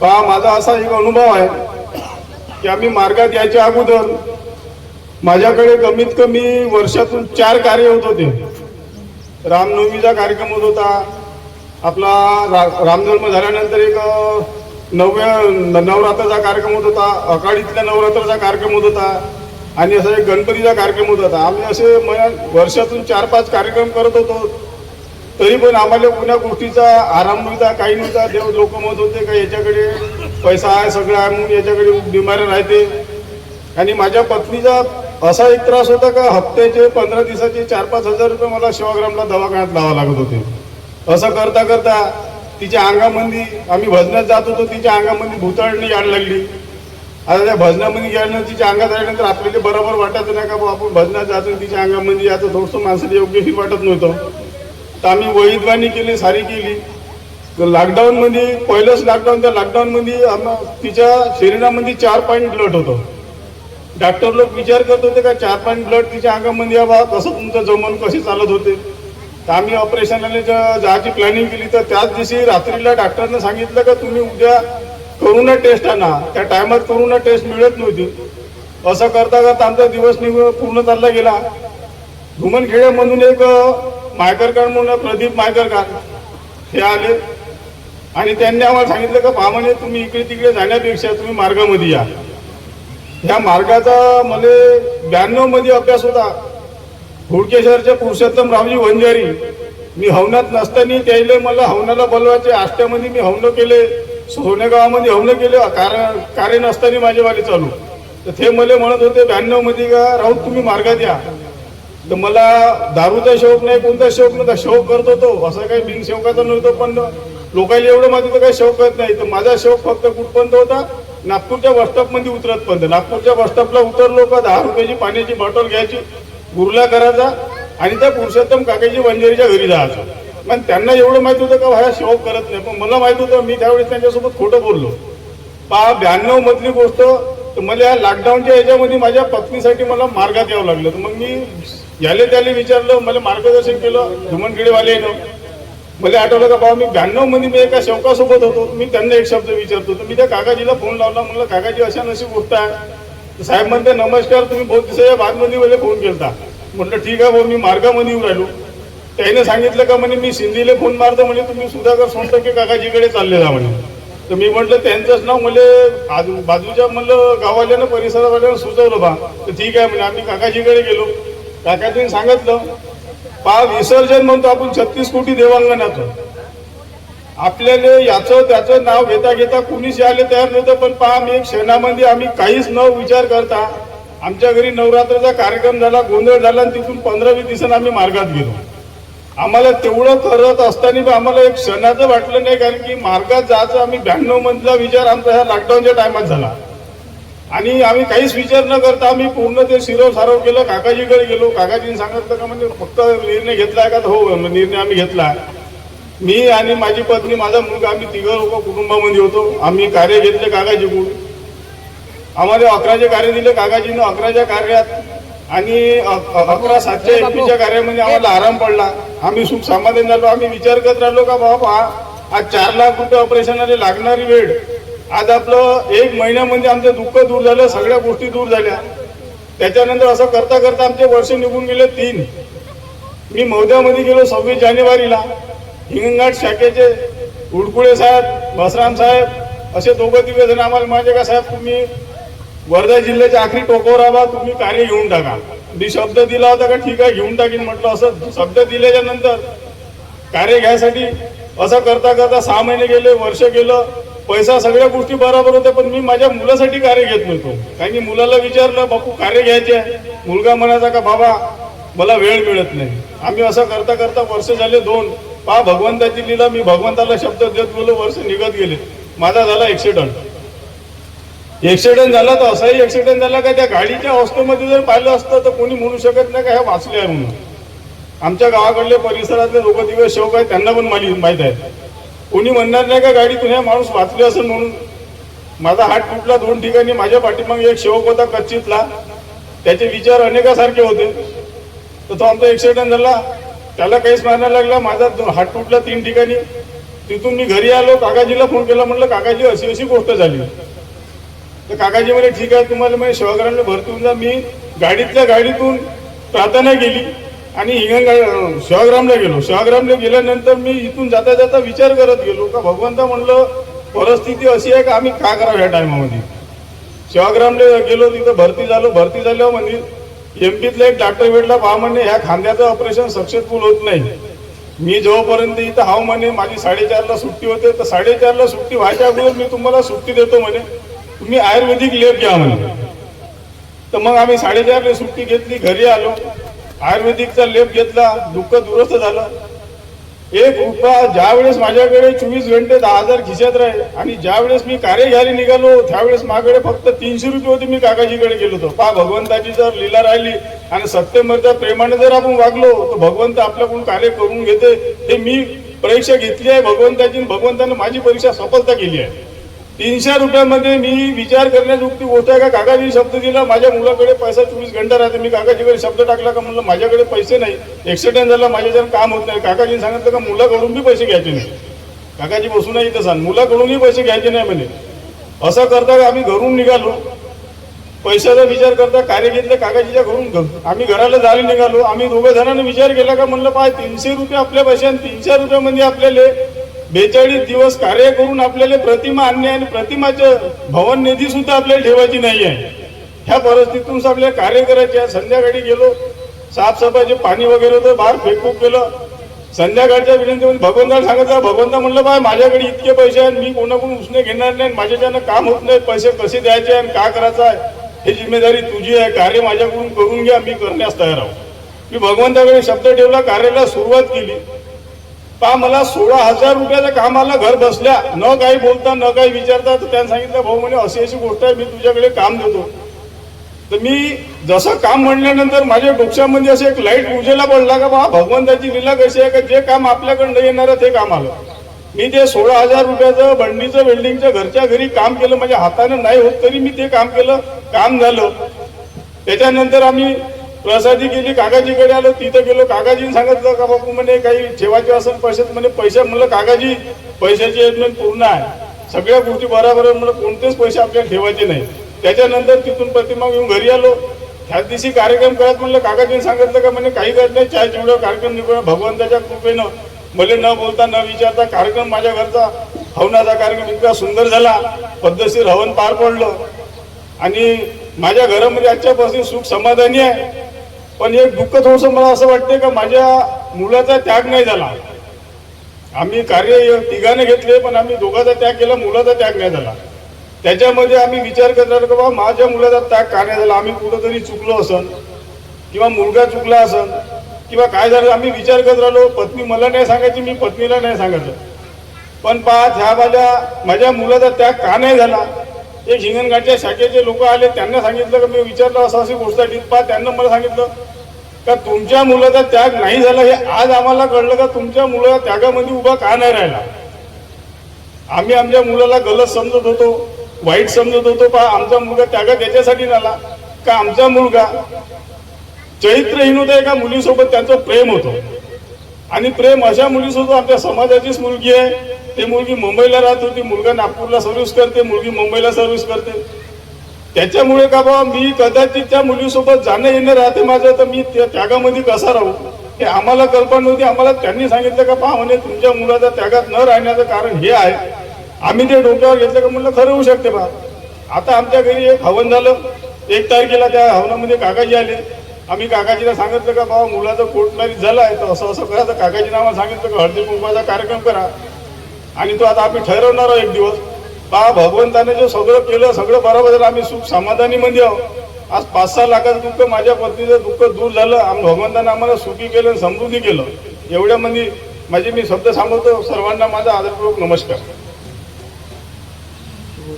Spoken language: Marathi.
पहा माझा असा एक अनुभव आहे की आम्ही मार्गात यायच्या अगोदर माझ्याकडे कमीत कमी वर्षातून चार कार्य होत होते. रामनवमीचा कार्यक्रम होत होता. आपला रा रामजन्म झाल्यानंतर एक नवव्या नवरात्राचा कार्यक्रम होत होता. अकाळीतल्या नवरात्राचा कार्यक्रम होत होता. आणि असा एक गणपतीचा कार्यक्रम होत होता. आम्ही असे वर्षातून चार पाच कार्यक्रम करत होतो. तरी पण आम्हाला कुण्या गोष्टीचा आराम नव्हता काही नव्हता. देव लोक म्हणत होते का याच्याकडे पैसा आहे सगळं आहे म्हणून याच्याकडे बिमाऱ्या राहते. आणि माझ्या पत्नीचा असा एक त्रास होता का हप्त्याचे पंधरा दिवसाचे चार पाच हजार रुपये मला शिवाग्रामला दवाखान्यात लावा लागत होते. असं करता करता तिच्या अंगामध्ये आम्ही भजनात जात होतो तिच्या अंगामध्ये भुताळणी यायला लागली. आता त्या भजनामध्ये गेल्यानंतर तिच्या अंगात आल्यानंतर आपल्याला बरोबर वाटत नाही का आपण भजनात जातो तिच्या अंगामध्ये याचं थोडंसं माणसाला योग्यही वाटत नव्हतं. तर आम्ही वहीदवानी केली सारी केली. तर लॉकडाऊनमध्ये पहिलंच लॉकडाऊन त्या लॉकडाऊनमध्ये आम्हा तिच्या शरीरामध्ये चार पॉईंट ब्लड होतं. डॉक्टर लोक विचार करत होते का चार पॉईंट ब्लड तिच्या अंगामध्ये यावा कसं तुमचं जमन कसे चालत होते? तर आम्ही ऑपरेशनला जायची प्लॅनिंग केली तर त्याच दिवशी रात्रीला डॉक्टरनं सांगितलं का तुम्ही उद्या करोना टेस्ट आणा. त्या टायमात करोना टेस्ट मिळत नव्हती. असं करता करता आमचा दिवस निघून पूर्ण चालला गेला. धुमनखेड्यामधून एक मायकरकार म्हणून प्रदीप मायकरकर हे आले. आणि त्यांनी आम्हाला सांगितलं का पहा तुम्ही इकडे तिकडे जाण्यापेक्षा तुम्ही मार्गामध्ये या. या मार्गाचा मला ब्याण्णवमध्ये अभ्यास होता. हुडकेश्वरचे पुरुषोत्तम रामजी वंजारी. मी हवनात नसताना त्याला मला हवनाला बोलवायचे आष्ट्यामध्ये मी हवन केले सोनेगावामध्ये हवन केले कारण कार्य नसताना माझेवाले चालू. तर ते मला म्हणत होते ब्याण्णवमध्ये का राहून तुम्ही मार्गात या. तर मला दारूचा शौक नाही कोणता शौक नव्हता शौक करत होतो असं काही बिन शौकाचा नव्हतं पण लोकांना एवढं माहिती होतं काही शौक करत नाही. तर माझा शौक फक्त कुठपर्यंत होता? नागपूरच्या बसस्टॉपमध्ये उतरतपर्यंत नागपूरच्या बसस्टॉपला उतरलो का दहा रुपयाची पाण्याची बॉटल घ्यायची गुरला करायचा आणि त्या पुरुषोत्तम काकाची वंजेरीच्या घरी जायचं. पण त्यांना एवढं माहीत होतं का हा शौक करत नाही. पण मला माहीत होतं मी त्यावेळेस त्यांच्यासोबत खोटं बोललो. पहा ब्याण्णव मधली गोष्ट तर मला या लॉकडाऊनच्या याच्यामध्ये माझ्या पत्नीसाठी मला मार्गात यावं लागलं. तर मग मी याले त्याले विचारलं मला मार्गदर्शन केलं धुमनखेडेवाले मला आठवलं का बाबा मी ब्याण्णवमध्ये मी एका शौकासोबत होतो. मी त्यांना एक शब्द विचारतो तर मी त्या काकाजीला फोन लावला. म्हणलं काकाजी अशा नशी गोष्ट आहे. साहेब म्हणते नमस्कार तुम्ही बहुत दिवसाच्या बादमध्ये मला फोन केलता. म्हटलं ठीक आहे भाऊ मी मार्गामध्ये येऊन राहिलो. त्याने सांगितलं का म्हणे मी सिंधीला फोन मारतो म्हणे तुम्ही सुधाकर सोनटक्के काकाजीकडे चाललेला म्हणे. तर मी म्हटलं त्यांचंच नाव मला आजू बाजूच्या म्हणलं गाववाल्यानं परिसरावाल्यानं सुचवलं बा. तर ठीक आहे म्हणे आम्ही काकाजीकडे गेलो. काकाजीने सांगितलं पा विसर्जन म्हणतो आपण छत्तीस कोटी देवांगणाचं. आपल्याला याचं त्याचं नाव घेता घेता कुणीच यायला तयार नव्हतं पण पहा मी एक क्षणामध्ये आम्ही काहीच न विचार करता आमच्या घरी नवरात्राचा कार्यक्रम झाला गोंधळ झाला आणि तिथून पंधरा वीस दिवसांना आम्ही मार्गात गेलो. आम्हाला तेवढं करत असताना आम्हाला एक क्षणाचं वाटलं नाही कारण की मार्गात जायचं आम्ही ब्याण्णव मधला विचार आमचा ह्या लॉकडाऊनच्या टायमात झाला. आणि आम्ही काहीच विचार न करता आम्ही पूर्ण ते शिरव सारव केलं काकाजीकडे गेलो. काकाजीने सांगितलं का म्हणजे फक्त निर्णय घेतलाय का? तर हो निर्णय आम्ही घेतला. मी आणि माझी पत्नी माझा मुलगा आम्ही तिघं लोक कुटुंबामध्ये होतो. आम्ही कार्य घेतले काकाजीकडून. आम्हाला अकराचे कार्य दिले काकाजीनं. अकराच्या कार्यात आणि अकरा सातच्या एकवीसच्या कार्यामध्ये आम्हाला आराम पडला. आम्ही सुख समाधान झालो. आम्ही विचार करत राहिलो का बाबा आज चार लाख रुपये ऑपरेशनाला लागणारी वेळ आज आपलं एक महिन्यामध्ये म्हणजे आमचं दुःख दूर झालं सगळ्या गोष्टी दूर झाल्या. त्याच्यानंतर असं करता करता आमचे वर्ष निघून गेले तीन. मी मौद्यामध्ये गेलो सव्वीस जानेवारीला. हिंगणघाट शाखेचे उडकुळे साहेब बसराम साहेब असे दोघं तिघे जण आम्हाला माझे का साहेब तुम्ही वर्धा जिल्ह्याच्या आखरी टोकावर आला तुम्ही कार्य घेऊन टाका. मी शब्द दिला होता का ठीक आहे घेऊन टाकीन म्हटलं. असं शब्द दिल्याच्या नंतर कार्य घ्यायसाठी असं करता करता सहा महिने गेले वर्ष गेलं. पैसा सगळ्या गोष्टी बरोबर होत्या पण मी माझ्या मुलासाठी कार्य घेत नव्हतो. कारण की मुलाला विचारलं बापू कार्य घ्यायचे आहे. मुलगा म्हणायचा का बाबा मला वेळ मिळत नाही. आम्ही असं करता करता वर्ष झाले दोन. पहा भगवंताची लिला मी भगवंताला शब्द देत गेलो वर्ष निघत गेले. माझा झाला ऍक्सिडेंट ऍक्सिडेंट झाला तर असाही ऍक्सिडेंट झाला का त्या गाडीच्या अवस्थेमध्ये जर पाहिलं असतं तर कोणी म्हणू शकत नाही का ह्या वाचले आहे म्हणून. आमच्या गावाकडले परिसरातले लोक दिवस शौक आहेत त्यांना पण माहिती माहीत आहे. कोणी म्हणणार नाही का गाडीतून हे माणूस वाचले असेल म्हणून? माझा हात तुटला दोन ठिकाणी माझ्या पाठीमागे एक शेवक होता कच्चितला. त्याचे विचार अनेकासारखे होते. तर तो आमचा ऍक्सिडेंट झाला. त्याला काहीच मारायला लागला. माझा दो- हात तुटला तीन ठिकाणी. तिथून मी घरी आलो. काकाजीला फोन केला. म्हटलं काकाजी अशी अशी गोष्ट झाली. तर काकाजी म्हणे ठीक आहे. तुम्हाला म्हणजे सेवाग्रामला भरती होऊन जा. मी गाडीतल्या गाडीतून प्रार्थना केली. आणि हिंगणगाव सेवाग्रामला गेलो. सेवाग्रामला गेल्यानंतर मी इथून जाता जाता विचार करत गेलो का भगवंता म्हणलं परिस्थिती अशी आहे का आम्ही का करावं ह्या टायमामध्ये? सेवाग्रामला गेलो तिथं भरती झालो. भरती झाल्यावर म्हणजे एमपीतला एक डॉक्टर भेटला. पहा म्हणे ह्या खांद्याचं ऑपरेशन सक्सेसफुल होत नाही. मी जोपर्यंत इथं हाव म्हणे माझी साडेचारला सुट्टी होते तर साडेचारला सुट्टी व्हायच्या अगोदर मी तुम्हाला सुट्टी देतो म्हणे. तुम्ही आयुर्वेदिक लेप घ्या म्हणे. तर मग आम्ही साडेचारला सुट्टी घेतली घरी आलो. आयुर्वेदिकचा लेप घेतला दुःख दुरुस्त झालं. एक रुपया ज्या वेळेस माझ्याकडे चोवीस घंटे दहा हजार खिशात राहील आणि ज्या वेळेस मी कार्य घ्यायला निघालो त्यावेळेस माझ्याकडे फक्त तीनशे रुपये होते मी काकाजीकडे गेलो होतो. पहा भगवंताची जर लीला राहिली आणि सप्टेंबरच्या प्रेमाने जर आपण वागलो तर भगवंत आपल्याकडून कार्य करून घेते. हे मी परीक्षा घेतली आहे भगवंताची भगवंतानं माझी परीक्षा सफलता केली आहे. तीनशे रुपयामध्ये मी विचार करण्याजोगती गोष्ट आहे का? काकाजी शब्द दिला माझ्या मुलाकडे पैसा चोवीस घंटा राहते. मी काकाजीकडे शब्द टाकला का म्हणलं माझ्याकडे पैसे नाही. ऍक्सिडेंट झाला माझ्याच्यानं काम होत नाही. काकाजीने सांगितलं का मुलाकडून बी पैसे घ्यायचे नाही. काकाजी बसून नाही इथं सांग मुलाकडूनही पैसे घ्यायचे नाही म्हणे. असं करता आम्ही घरून निघालो? पैशाचा विचार करता कार्य घेतलं काकाजीच्या घरून घ- आम्ही घराला जायला निघालो. आम्ही दोघं जणांनी विचार केला का म्हणलं पाय तीनशे रुपये आपल्या पैशाने तीनशे रुपयामध्ये आपल्याला बेचाळीस दिवस कार्य करून आपल्याला प्रतिमा आणणे आणि प्रतिमाचं भवन निधी सुद्धा आपल्याला ठेवायची नाही आहे ह्या परिस्थितीतून आपल्याला कार्य करायचे आहे. संध्याकाळी गेलो साफसफाईचे पाणी वगैरे होतं बाहेर फेकूक केलं. संध्याकाळच्या विनंतीमध्ये भगवंताला सांगितलं भगवंता म्हणलं बाय माझ्याकडे इतके पैसे आहेत मी कोणाकडून उसने घेणार नाही माझ्याच्यानं काम होत नाही पैसे कसे द्यायचे आणि का करायचं आहे? हे जिम्मेदारी तुझी आहे कार्य माझ्याकडून करून घ्या मी करण्यास तयार आहो. मी भगवंताकडे शब्द ठेवला कार्याला सुरुवात केली. पा मला सोळा हजार रुपयाचं काम आलं घर बसल्या. न काही बोलता न काही विचारता तर त्यानं सांगितलं भाऊ म्हणे अशी अशी गोष्ट आहे मी तुझ्याकडे काम देतो. तर मी जसं काम म्हणल्यानंतर माझ्या डोक्यामध्ये असं एक लाइट उजेला पडला का बा भगवंताची लीला कशी आहे का? जे काम आपल्याकडनं येणार ते काम आलं. मी ते सोळा हजार रुपयाचं बंडीचं वेल्डिंगचं घरच्या घरी काम केलं माझ्या हातानं नाही होत तरी मी ते काम केलं काम झालं. त्याच्यानंतर आम्ही प्रसादी गेली काकाजीकडे आलो तिथं गेलो. काकाजीने सांगितलं का बापू म्हणे काही ठेवायचे असेल पैसे म्हणे पैसे. म्हणलं काकाजी पैशाची एजमेंट पूर्ण आहे. सगळ्या गोष्टी बरोबर आहे म्हणलं कोणतेच पैसे आपल्याला ठेवायचे नाही. त्याच्यानंतर तिथून प्रतिमा घेऊन घरी आलो. त्याच दिवशी कार्यक्रम करत म्हणलं काकाजीने सांगितलं का म्हणे काही करत नाही चाय चिवडा कार्यक्रम निघून भगवंताच्या कृपेनं. मला न बोलता न विचारता कार्यक्रम माझ्या घरचा हवनाचा कार्यक्रम इतका सुंदर झाला. पद्धतशीर हवन पार पडलं. आणि माझ्या घरामध्ये आजच्यापासून सुख समाधानी आहे. पण एक दुःख थोडस मला असं वाटते का माझ्या मुलाचा त्याग नाही झाला. आम्ही कार्य तिघाने घेतले पण आम्ही दोघाचा त्याग केला मुलाचा त्याग नाही झाला. त्याच्यामध्ये आम्ही विचार करणार की बाबा माझ्या मुलाचा त्याग का नाही झाला? आम्ही कुठंतरी चुकलो असन? किंवा मुलगा चुकला असन? किंवा काय झालं? आम्ही विचार करत राहिलो पत्नी मला नाही सांगायची मी पत्नीला नाही सांगायचं. पण पहा ह्या माझ्या माझ्या मुलाचा त्याग का नाही झाला? ते हिंगणघाटच्या शाखेचे लोक आले त्यांना सांगितलं का मी विचारलं असं अशी गोष्ट आहे. पहा त्यांना मला सांगितलं का तुमच्या मुलाचा त्याग नाही झाला हे आज आम्हाला कळलं का तुमच्या मुलाला त्यागामध्ये उभा का नाही राहिला? आम्ही आमच्या मुलाला गलत समजत होतो वाईट समजत होतो पहा आमचा मुलगा त्यागात याच्यासाठी झाला का आमचा मुलगा चरित्रहीन होता एका मुलीसोबत त्यांचं प्रेम होतं? आणि प्रेम अशा मुलीसोबत आपल्या समाजाचीच मुलगी आहे. ती मुलगी मुंबईला राहत होती मुलगा नागपूरला सर्व्हिस करते मुलगी मुंबईला सर्व्हिस करते. त्याच्यामुळे का बाबा मी कदाचित त्या मुलीसोबत जाणं येणं राहते माझं तर मी त्या त्यागामध्ये कसा राहू? हे आम्हाला कल्पना नव्हती. आम्हाला त्यांनी सांगितलं का पहा म्हणे तुमच्या मुलाचा त्यागात न राहण्याचं कारण हे आहे. आम्ही ते डोक्यावर घेतलं का? म्हणलं खरं होऊ शकते बा आता आमच्या घरी एक हवन झालं. एक तारखेला त्या हवनामध्ये काकाजी आले. आम्ही काकाजीला सांगितलं का बाबा मुलाचं कोर्ट मॅरेज झालं आहे तर असं असं करा. तर काकाजीने आम्हाला सांगितलं का हळदी कुंकवाचा कार्यक्रम करा. आणि तो आता आम्ही ठरवणार आहोत एक दिवस. बा भगवंताने जे सगळं केलं सगळं बरोबर झालं. आम्ही सुख समाधानीमध्ये आहोत. आज पाच सहा लाखाचं दुःख माझ्या पत्नीचं दुःख दूर झालं. आम्ही भगवंताने आम्हाला सुखी केलं आणि समृद्धी केलं. एवढ्यामध्ये माझे मी शब्द सांगतो सर्वांना माझा आदरपूर्वक नमस्कार.